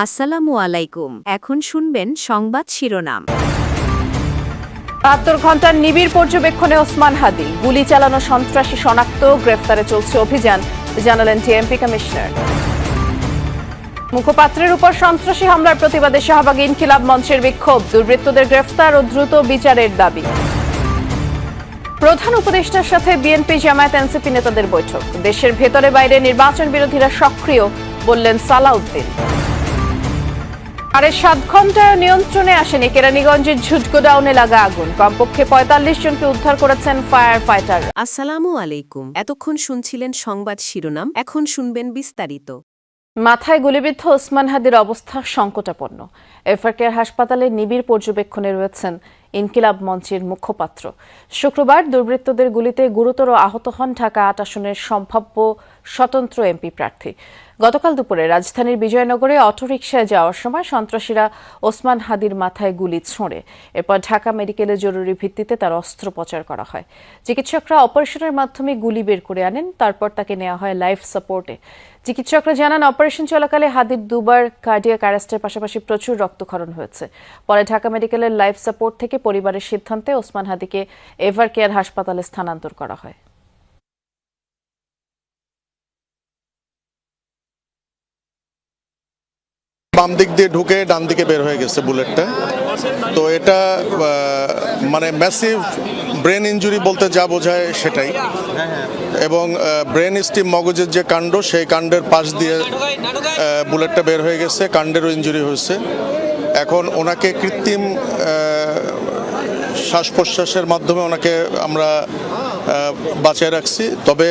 আসসালামু আলাইকুম। এখন শুনবেন সংবাদ শিরোনাম। বাহাত্তর ঘণ্টার নিবিড় পর্যবেক্ষণে ওসমান হাদি। গুলি চালানো সন্ত্রাসী শনাক্ত, গ্রেফতারে চলছে অভিযান, জানালেন টিএমপি কমিশনার। মুখপাত্রের উপর সন্ত্রাসী হামলার প্রতিবাদে শাহবাগ ইনকিলাব মঞ্চের বিক্ষোভ, দুর্বৃত্তদের গ্রেফতার ও দ্রুত বিচারের দাবি। প্রধান উপদেষ্টার সাথে বিএনপি জামায়াত এনসিপি নেতাদের বৈঠক। দেশের ভেতরে বাইরে নির্বাচন বিরোধীরা সক্রিয়, বললেন সালাউদ্দিন। আরে সাত ঘন্টায় নিয়ন্ত্রণে আসেনি কেরানীগঞ্জের ঝুটগোডাউনে লাগা আগুন। কমপক্ষে পঁয়তাল্লিশ জনকে উদ্ধার করেছেন ফায়ার ফাইটার আসসালামু আলাইকুম। এতক্ষণ শুনছিলেন সংবাদ শিরোনাম এখন শুনবেন বিস্তারিত। মাথায় গুলিবিদ্ধ ওসমান হাদির অবস্থা সংকটাপন্ন। এফআরকে হাসপাতালে নিবিড় পর্যবেক্ষণে রয়েছেন ইনকিলাব মঞ্চের মুখপাত্র। শুক্রবার দুর্বৃত্তদের গুলিতে গুরুতর আহত হন ঢাকা আট আসনের সম্ভাব্য স্বতন্ত্র এমপি প্রার্থী। গতকাল দুপুরে রাজধানীর বিজয়নগরে অটোরিকশায় যাওয়ার সময় সন্ত্রাসীরা ওসমান হাদির মাথায় গুলি ছোঁড়ে। এরপর ঢাকা মেডিকেলে জরুরি ভিত্তিতে তার অস্ত্রোপচার করা হয়। চিকিৎসকরা অপারেশনের মাধ্যমে গুলি বের করে আনেন, তারপর তাকে নেওয়া হয় লাইফ সাপোর্টে। চিকিৎসকরা জানান, অপারেশন চলাকালে হাদির দুবার কার্ডিয়াক অ্যারেস্টের পাশাপাশি প্রচুর রক্তক্ষরণ হয়েছে। পরে ঢাকা মেডিকেলের লাইফ সাপোর্ট থেকে পরিবারের সিদ্ধান্তে ওসমান হাদিকে এভার কেয়ার হাসপাতালে স্থানান্তর করা হয়। বাম দিক দিয়ে ঢুকে ডান দিকে বের হয়ে গেছে বুলেটটা। তো এটা মানে ম্যাসিভ ব্রেন ইনজুরি বলতে যা বোঝায় সেটাই। এবং ব্রেন স্টিম মগজের যে কাণ্ড, সেই কাণ্ডের পাশ দিয়ে বুলেটটা বের হয়ে গেছে, কাণ্ডেরও ইঞ্জুরি হয়েছে। এখন ওনাকে কৃত্রিম শ্বাস প্রশ্বাসের মাধ্যমে ওনাকে আমরা বাঁচিয়ে রাখছি। তবে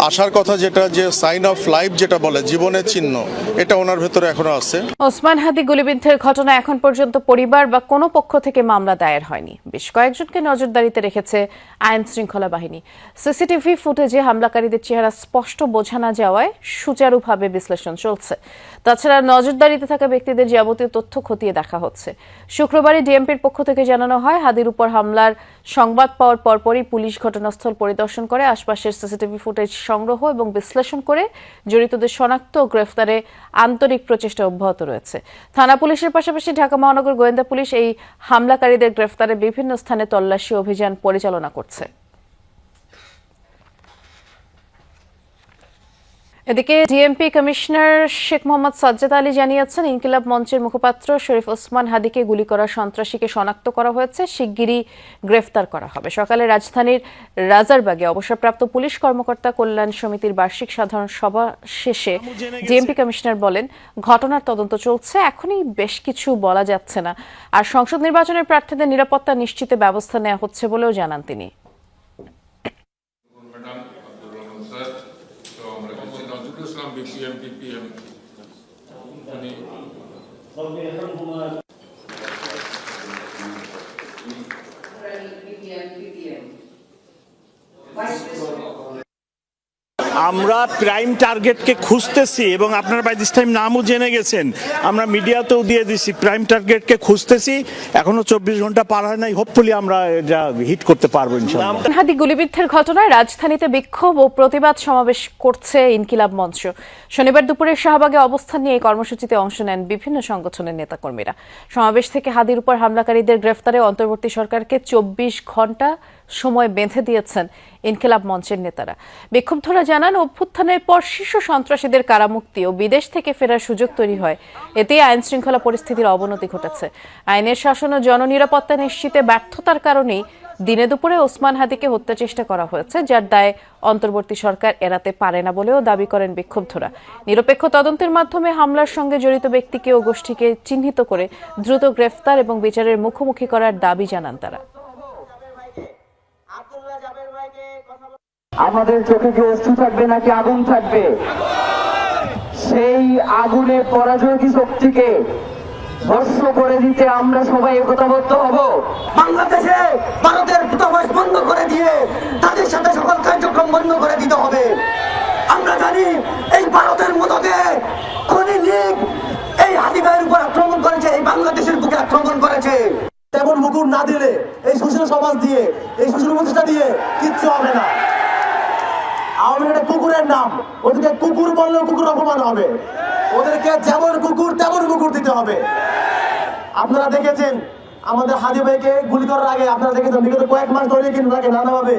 আসার কথা যেটা, যে সাইন অফ লাইফ যেটা বলে, জীবনের চিহ্ন, এটা ওনার ভেতরে এখনও আছে। ওসমান হাদি গুলিবিদ্ধের ঘটনা এখন পর্যন্ত পরিবার বা কোনো পক্ষ থেকে মামলা দায়ের হয়নি। বেশ কয়েকজনকে নজরদারিতে রেখেছে আইন শৃঙ্খলা বাহিনী। সিসিটিভি ফুটেজে হামলাকারীদের চেহারা স্পষ্ট বোঝা না যাওয়ায় সুচারুভাবে বিশ্লেষণ চলছে। তাছাড়া নজরদারিতে থাকা ব্যক্তিদের যাবতীয় তথ্য খতিয়ে দেখা হচ্ছে। শুক্রবারে ডিএমপির পক্ষ থেকে জানানো হয়, হাদির উপর হামলার সংবাদ পাওয়ার পরপরই পুলিশ ঘটনাস্থল পরিদর্শন করে আশপাশের সিসিটিভি ফুটেজ সংগ্রহ এবং বিশ্লেষণ করে জড়িতদের শনাক্ত ও গ্রেফতারে আন্তরিক প্রচেষ্টা অব্যাহত রয়েছে। থানা পুলিশের পাশাপাশি ঢাকা মহানগর গোয়েন্দা পুলিশ এই হামলাকারীদের গ্রেফতারে বিভিন্ন স্থানে তল্লাশি অভিযান পরিচালনা করছে। এদিকে ডিএমপি কমিশনার শেখ মোহাম্মদ সাজ্জাদ আলী জানিয়েছেন ইনকিলাব মঞ্চের মুখপাত্র শরীফ ওসমান হাদিকে গুলি করা সন্ত্রাসীকে শনাক্ত করা হয়েছে। শিগগিরই গ্রেফতার করা হবে। সকালে রাজধানীর রাজারবাগে অবসরপ্রাপ্ত পুলিশ কর্মকর্তা কল্যাণ সমিতির বার্ষিক সাধারণ সভা শেষে ডিএমপি কমিশনার বলেন ঘটনার তদন্ত চলছে এখনই বেশ কিছু বলা যাচ্ছে না। আর সংসদ নির্বাচনের প্রার্থীদের নিরাপত্তা নিশ্চিতে ব্যবস্থা নেওয়া হচ্ছে বলেও জানান তিনি। BPM, BPM. Rabbi hamhuma আমরা প্রাইম টার্গেটকে খুঁজতেছি এবং আপনারা বাই দিস টাইম নামও জেনে গেছেন। আমরা মিডিয়াতেও দিয়ে দিছি প্রাইম টার্গেটকে খুঁজতেছি। এখনও চব্বিশ ঘণ্টা পার হয় নাই হোপফুলি আমরা এটা হিট করতে পারব ইনশাল্লাহ হাদি গুলিবিদ্ধের ঘটনায় রাজধানীতে বিক্ষোভ ও প্রতিবাদ সমাবেশ করছে ইনকিলাব মঞ্চ। শনিবার দুপুরে শাহবাগে অবস্থান নিয়ে এই কর্মসূচিতে অংশ নেন বিভিন্ন সংগঠনের নেতাকর্মীরা। সমাবেশ থেকে হাদির উপর হামলাকারীদের গ্রেফতারে অন্তর্বর্তী সরকারকে চব্বিশ ঘণ্টা সময় বেঁধে দিয়েছেন ইনকিলাব মঞ্চের নেতারা। বিক্ষুব্ধরা জানান, অভ্যুত্থানের পর শীর্ষ সন্ত্রাসীদের কারামুক্তি ও বিদেশ থেকে ফেরার সুযোগ তৈরি হয়। এতে আইন শৃঙ্খলা পরিস্থিতির অবনতি ঘটেছে। আইনের শাসন ও জননিরাপত্তা নিশ্চিতে ব্যর্থতার কারণেই দিনে দুপুরে ওসমান হাদিকে হত্যা চেষ্টা করা হয়েছে, যার দায় অন্তর্বর্তী সরকার এড়াতে পারে না বলেও দাবি করেন বিক্ষুব্ধরা। নিরপেক্ষ তদন্তের মাধ্যমে হামলার সঙ্গে জড়িত ব্যক্তিকে ও গোষ্ঠীকে চিহ্নিত করে দ্রুত গ্রেফতার এবং বিচারের মুখোমুখি করার দাবি জানান তারা। আমাদের চোখে কি অশ্রু থাকবে নাকি আগুন থাকবে? সেই আগুনে পরাজয় কি শক্তিকে ভস্ম করে দিতে আমরা সবাই একতাবদ্ধ হব? বাংলাদেশে ভারতের দূতাবাস বন্ধ করে দিয়ে তাদের সাথে সকল কার্যক্রম বন্ধ করে দিতে হবে। আমরা জানি এই ভারতের মদতে খনি লীগ এই হাতিবাইয়ের উপর আক্রমণ করেছে এই বাংলাদেশের বুকে আক্রমণ করেছে। তেমন মুকুর না দিলে এই সুশীল সমাজ দিয়ে এই সুশীল প্রতিষ্ঠা দিয়ে কিচ্ছু হবে না। একটা কুকুরের নাম। ওদিকে কুকুর বললেও কুকুর অপমান হবে। ওদেরকে যেমন কুকুর, তেমন কুকুর দিতে হবে। আপনারা দেখেছেন, আমাদের হাদি ভাইকে গুলি করার আগে আপনারা দেখেছেন, বিগত কয়েক মাস ধরে কিন্তু তাকে নানাভাবে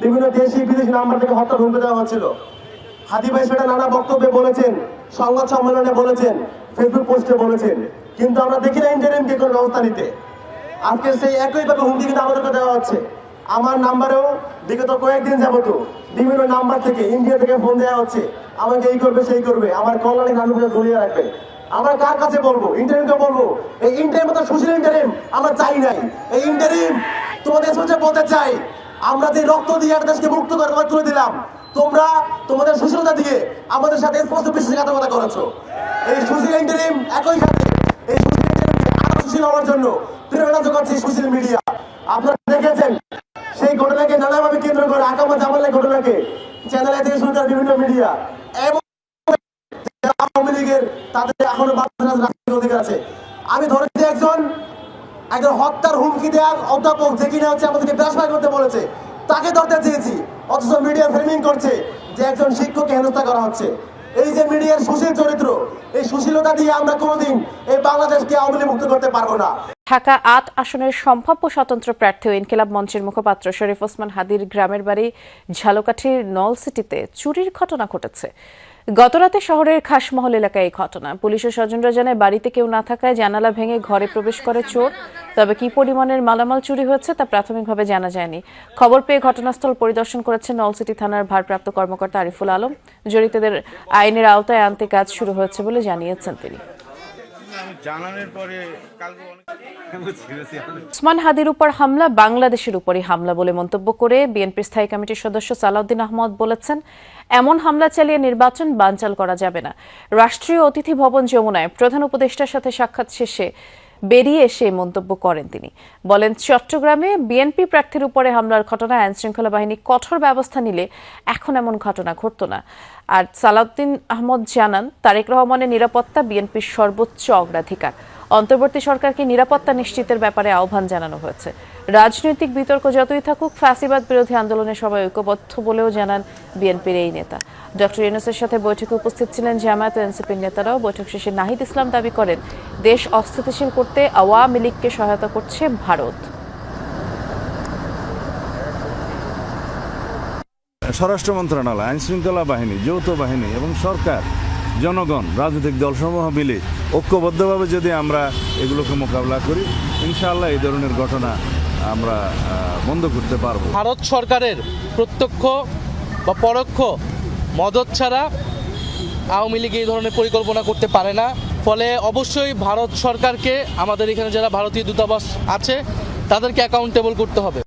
বিভিন্ন দেশি, বিদেশি নাম্বার থেকে হত্যা হুমকি দেওয়া হচ্ছিল। হাদি ভাই সেটা নানা বক্তব্যে বলেছেন, সংবাদ সম্মেলনে বলেছেন ফেসবুক পোস্টে বলেছেন। কিন্তু আমরা দেখি না ইন্টারনেটকে কোনো ব্যবস্থা নিতে। আজকে সেই একইভাবে হুমকি কিন্তু আমাদেরকে দেওয়া হচ্ছে। আমার নাম্বারেও বিগত কয়েকদিন যাবত বিভিন্ন নাম্বার থেকে, ইন্ডিয়া থেকে ফোন দেওয়া হচ্ছে, আমাকে এই করবে, সেই করবে, আমার কল্যাণী নাম্বারটা ধরিয়ে রাখবে। আমরা কার কাছে বলব? ইন্টারনেটকে বলব? এই ইন্টারনেট মতো সুশীল ইন্টারিম আমরা চাই নাই। এই ইন্টারিম তোমাদের সঙ্গে বলতে চাই, আমরা যে রক্ত দিয়ে একটা দেশকে মুক্ত করে তোমার তুলে দিলাম, তোমরা তোমাদের সুশীলতা দিয়ে আমাদের সাথে স্পষ্ট বিশ্বাসঘাতকতা করেছ। এই সুশীল ইন্টারিম একই সাথে, এই সুশীল ইন্টারিমকে আরও সুশীল হওয়ার জন্য প্রেরণা যোগাচ্ছে সোশ্যাল মিডিয়া আপনারা দেখেছেন নানাভাবে কেন্দ্র করে আকামা জামালের ঘটনাকে চ্যানেলে থেকে বিভিন্ন মিডিয়া তাকে অথচ মিডিয়া ফ্রেমিং করছে যে একজন করা হচ্ছে। এই যে মিডিয়ার সুশীল চরিত্র, এই সুশীলতা দিয়ে আমরা কোনোদিন এই বাংলাদেশকে আওয়ামী মুক্ত করতে পারব না। ঢাকা আট আসনের সম্ভাব্য স্বতন্ত্র প্রার্থী ইনকিলাব মঞ্চের মুখপাত্র শরীফ ওসমান হাদির গ্রামের বাড়ি ঝালকাঠির নলসিটিতে চুরির ঘটনা ঘটেছে। গতরাতে শহরের খাসমহল এলাকায় এই ঘটনা। পুলিশের স্বজনরা জানায়, বাড়িতে কেউ না থাকায় জানালা ভেঙে ঘরে প্রবেশ করে চোর। তবে কি পরিমাণের মালামাল চুরি হয়েছে তা প্রাথমিকভাবে জানা যায়নি। খবর পেয়ে ঘটনাস্থল পরিদর্শন করেছেন নলসিটি থানার ভারপ্রাপ্ত কর্মকর্তা আরিফুল আলম। জড়িতদের আইনের আওতায় আনতে কাজ শুরু হয়েছে বলে জানিয়েছেন তিনি। ওসমান হাদির উপর হামলা, বাংলাদেশের উপরই হামলা বলে মন্তব্য করে বিএনপির স্থায়ী কমিটির সদস্য সালাউদ্দিন আহমদ বলেছেন, এমন হামলা চালিয়ে নির্বাচন বানচাল করা যাবে না। রাষ্ট্রীয় অতিথি ভবন যমুনায় প্রধান উপদেষ্টার সাথে সাক্ষাৎ শেষে বেরিয়ে এসে মন্তব্য করেন তিনি। বলেন, চট্টগ্রামে বিএনপি প্রার্থীর উপরে হামলার ঘটনায় আইনশৃঙ্খলা বাহিনী কঠোর ব্যবস্থা নিলে এখন এমন ঘটনা ঘটত না। আর সালাউদ্দিন আহমদ জানান, তারেক রহমানের নিরাপত্তা বিএনপির সর্বোচ্চ অগ্রাধিকার। অন্তর্বর্তী সরকারকে নিরাপত্তা নিশ্চিতের ব্যাপারে আহ্বান জানানো হয়েছে। রাজনৈতিক বিতর্ক যতই থাকুক, ফ্যাসিবাদ বিরোধী আন্দোলনে সবাই ঐক্যবদ্ধ বলেও জানান বিএনপির এই নেতা। ডক্টর ইউনুসের সাথে বৈঠকে উপস্থিত ছিলেন জামায়াত ও এনসিপির নেতারাও। বৈঠক শেষে নাহিদ ইসলাম দাবি করেন, দেশ অস্থিতিশীল করতে আওয়ামী লীগকে সহায়তা করছে ভারত। স্বরাষ্ট্র মন্ত্রণালয় আইন শৃঙ্খলা বাহিনী, যৌথ বাহিনী এবং সরকার, জনগণ, রাজনৈতিক দলসমূহ মিলে ঐক্যবদ্ধভাবে যদি আমরা এগুলোকে মোকাবিলা করি, ইনশাআল্লাহ এই ধরনের ঘটনা আমরা বন্ধ করতে পারব। ভারত সরকারের প্রত্যক্ষ বা পরোক্ষ মদত ছাড়া আওয়ামী লীগ এই ধরনের পরিকল্পনা করতে পারে না। ফলে অবশ্যই ভারত সরকারকে, আমাদের এখানে যারা ভারতীয় দূতাবাস আছে, তাদেরকে অ্যাকাউন্টেবল করতে হবে।